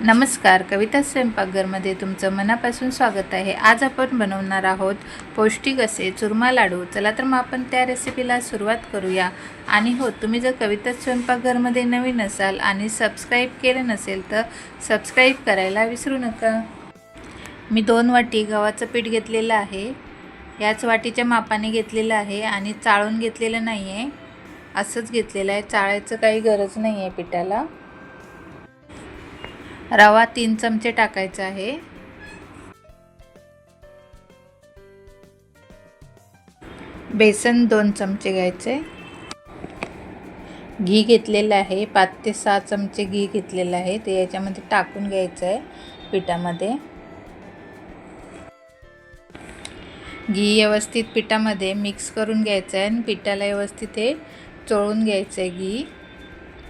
नमस्कार कविता स्वयंपाकघरमध्ये तुमचं मनापासून स्वागत आहे. आज आपण बनवणार आहोत पौष्टिक असे चुरमा लाडू. चला तर मग आपण त्या रेसिपीला सुरुवात करूया. आणि हो तुम्ही जर कविता स्वयंपाकघरमध्ये नवीन असाल आणि सबस्क्राईब केलं नसेल तर सबस्क्राईब करायला विसरू नका. मी दोन वाटी गव्हाचं पीठ घेतलेलं आहे. याच वाटीच्या मापाने घेतलेलं आहे आणि चाळून घेतलेलं नाही आहे असंच घेतलेलं आहे. चाळायचं काही गरज नाही आहे पिठाला. रवा तीन चमचे टाकायचा आहे. बेसन दोन चमचे घ्यायचे. घी घेतलेलं आहे पाच ते सहा चमचे घी घेतलेलं आहे ते याच्यामध्ये टाकून घ्यायचं आहे पिठामध्ये. घी व्यवस्थित पिठामध्ये मिक्स करून घ्यायचं आहे आणि पिठाला व्यवस्थित हे चोळून घ्यायचं आहे घी.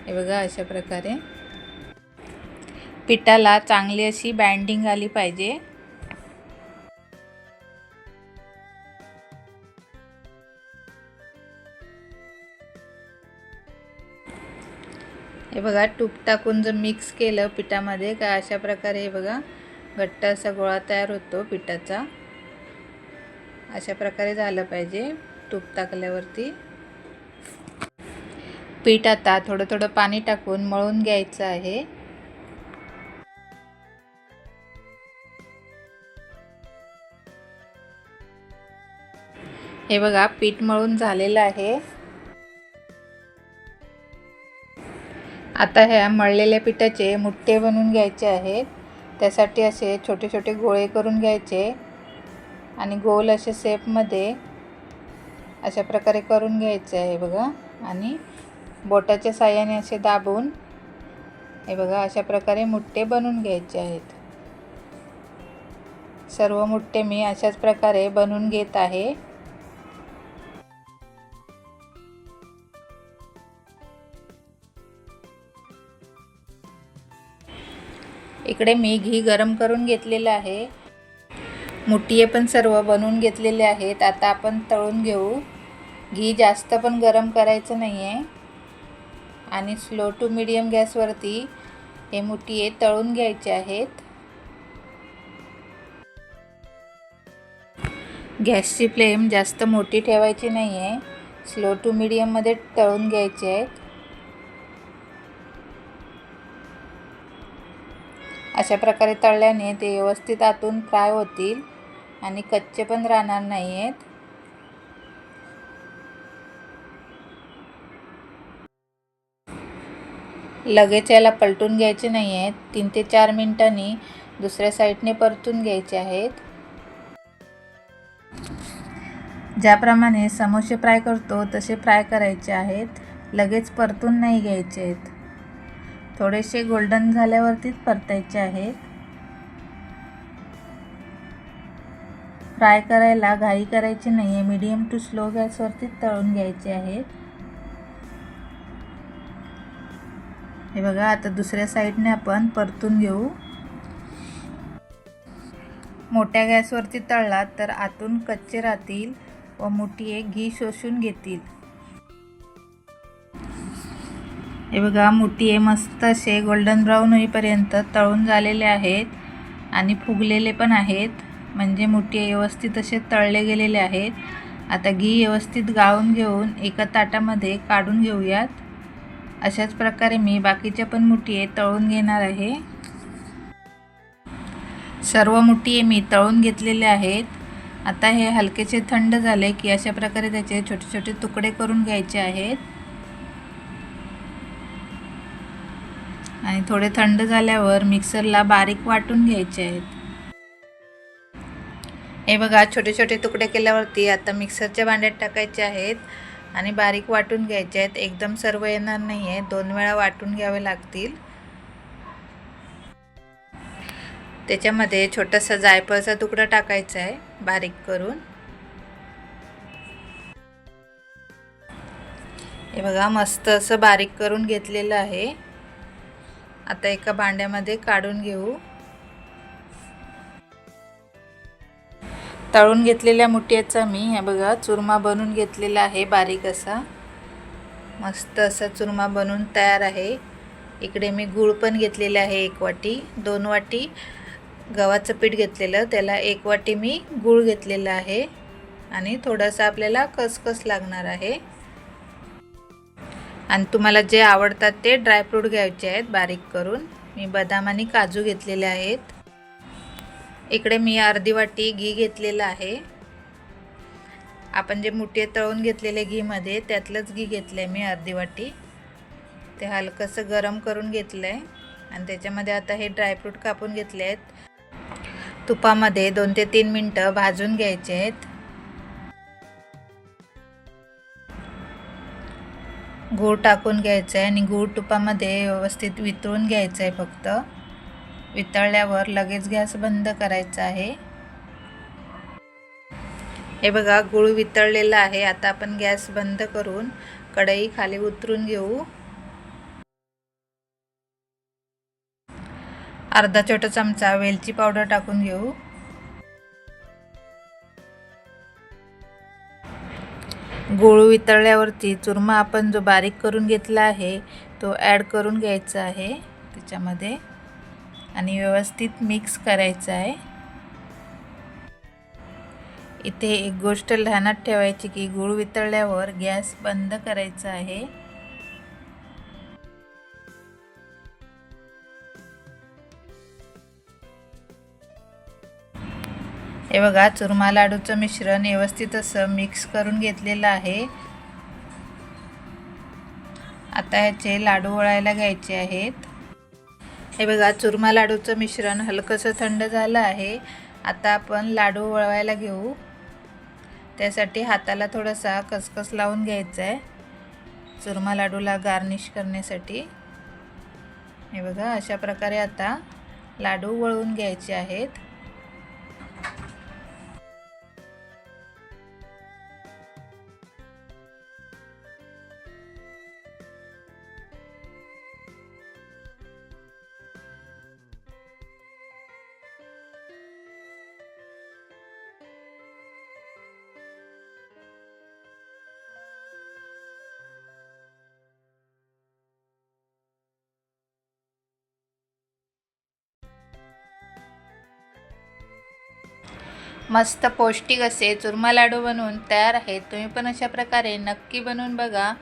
हे बघा अशा प्रकारे. पिठाला चांगली अशी बँडिंग आली पाहिजे. हे बघा तूप टाकून जर मिक्स केलं पिठामध्ये का अशा प्रकारे हे बघा घट्ट असा गोळा तयार होतो पिठाचा. अशा प्रकारे झालं पाहिजे तूप टाकल्यावरती. पीठ आता थोडं थोडं पाणी टाकून मळून घ्यायचं आहे. हे बघा पीठ मळून झालेलं आहे. आता ह्या मळलेल्या पिठाचे मुठ्ठे बनवून घ्यायचे आहेत. त्यासाठी असे छोटे छोटे गोळे करून घ्यायचे. आणि गोल असे शेपमध्ये अशा प्रकारे करून घ्यायचे आहे बघा. आणि बोटाच्या साह्याने असे दाबून हे बघा अशा प्रकारे मुठ्ठे बनवून घ्यायचे आहेत. सर्व मुठ्ठे मी अशाच प्रकारे बनवून घेत आहे. इकडे मी घी गरम करून घेतलेलं आहे. मुठिये पण सर्व बनवून घेतलेले आहेत. आता आपण तळून घेऊ. घी जास्त पण गरम करायचं नाही आहे आणि स्लो टू मिडियम गॅसवरती हे मुठिये तळून घ्यायचे आहेत. गॅसची फ्लेम जास्त मोठी ठेवायची नाही आहे स्लो टू मिडियममध्ये तळून घ्यायचे आहेत. अशा प्रकारे तळल्याने ते व्यवस्थित आतून फ्राय होतील आणि कच्चे पण राहणार नाही आहेत लगेच याला पलटून घ्यायचे नाही आहेत तीन ते चार मिनिटांनी दुसऱ्या साईडने परतून घ्यायचे आहेत. ज्याप्रमाणे समोसे फ्राय करतो तसे फ्राय करायचे आहेत. लगेच परतून नाही घ्यायचे आहेत थोडेसे गोल्डन झाल्यावरतीच परतायचे आहेत. फ्राय करायला घाई करायची नाही आहे मीडियम टू स्लो गॅसवरतीच तळून घ्यायचे आहेत. हे बघा आता दुसऱ्या साईडने आपण परतून घेऊ. मोठ्या गॅसवरती तळलात तर आतून कच्चे राहतील व मोठी एक घी शोषून घेतील. हे बघा मोठी आहे मस्त असे गोल्डन ब्राऊन होईपर्यंत तळून झालेले आहेत आणि फुगलेले पण आहेत. म्हणजे मोठी व्यवस्थित असे तळले गेलेले आहेत. आता घी व्यवस्थित गाळून घेऊन एका ताटामध्ये काढून घेऊयात. अशाच प्रकारे मी बाकीच्या पण मुठी तळून घेणार आहे. सर्व मुठी मी तळून घेतलेले आहेत. आता हे हलकेसे थंड झाले की अशा प्रकारे त्याचे छोटे छोटे तुकडे करून घ्यायचे आहेत. आणि थोडे थंड झाल्यावर मिक्सरला बारीक वाटून घ्यायचे आहेत. हे बघा छोटे छोटे तुकडे केल्यावरती आता मिक्सरच्या भांड्यात टाकायचे आहेत आणि बारीक वाटून घ्यायचे आहेत. एकदम सर्व येणार नाही आहे दोन वेळा वाटून घ्यावे लागतील. त्याच्यामध्ये छोटासा जायफळचा तुकडा टाकायचा आहे बारीक करून. हे बघा मस्त असं बारीक करून घेतलेलं आहे. आता एका भांड्यामध्ये काढून घेऊ. तळून घेतलेल्या मुठ्याचा मी हे बघा चुरमा बनवून घेतलेला आहे बारीक असा. मस्त असा चुरमा बनवून तयार आहे. इकडे मी गूळ पण घेतलेले आहे एक वाटी दोन वाटी गव्हाचं पीठ घेतलेलं त्याला एक वाटी मी गूळ घेतलेला आहे. आणि थोडासा आपल्याला कसकस लागणार आहे. आणि तुम्हाला जे आवडतात ते ड्रायफ्रूट घ्यायचे आहेत बारीक करून. मी बदाम आणि काजू घेतलेले आहेत. इकडे मी अर्धी वाटी घी घेतलेलं आहे. आपण जे मुठे तळून घेतलेले घीमध्ये त्यातलंच घी घेतलं आहे मी अर्धी वाटी. ते हलकंसं गरम करून घेतलं आहे आणि त्याच्यामध्ये आता हे ड्रायफ्रूट कापून घेतले आहेत. तुपामध्ये दोन ते तीन मिनटं भाजून घ्यायचे आहेत. गूळ टाकून घ्यायचं आहे आणि गूळ तुपामध्ये व्यवस्थित वितळून घ्यायचं आहे फक्त. वितळल्यावर लगेच गॅस बंद करायचा आहे. हे बघा गूळ वितळलेला आहे. आता आपण गॅस बंद करून कढई खाली उतरून घेऊ. अर्धा छोटा चमचा वेलची पावडर टाकून घेऊ. गूळ वितळल्यावरती चुरमा आपण जो बारीक करून घेतला आहे तो ॲड करून घ्यायचा आहे त्याच्यामध्ये. आणि व्यवस्थित मिक्स करायचं आहे. इथे एक गोष्ट ध्यानात ठेवायची की गूळ वितळल्यावर गॅस बंद करायचा आहे. हे बघा चुरमा लाडूचं मिश्रण व्यवस्थित असं मिक्स करून घेतलेलं आहे. आता ह्याचे लाडू वळायला घ्यायचे आहेत. हे बघा चुरमा लाडूचं मिश्रण हलकंसं थंड झालं आहे. आता आपण लाडू वळवायला घेऊ. त्यासाठी हाताला थोडासा कसकस लावून घ्यायचा आहे चुरमा लाडूला गार्निश करण्यासाठी. हे बघा अशा प्रकारे आता लाडू वळवून घ्यायचे आहेत. मस्त पौष्टिक असे चुरमा लाडू बनवून तयार आहेत. तुम्ही पण अशा प्रकारे नक्की बनवून बघा.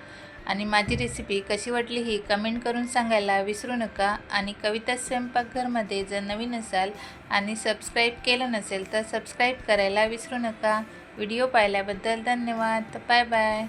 आणि माझी रेसिपी कशी वाटली ही कमेंट करून सांगायला विसरू नका. आणि कविता स्वयंपाकघरमध्ये जर नवीन असाल आणि सबस्क्राईब केलं नसेल तर सबस्क्राईब करायला विसरू नका. व्हिडिओ पाहिल्याबद्दल धन्यवाद. Bye bye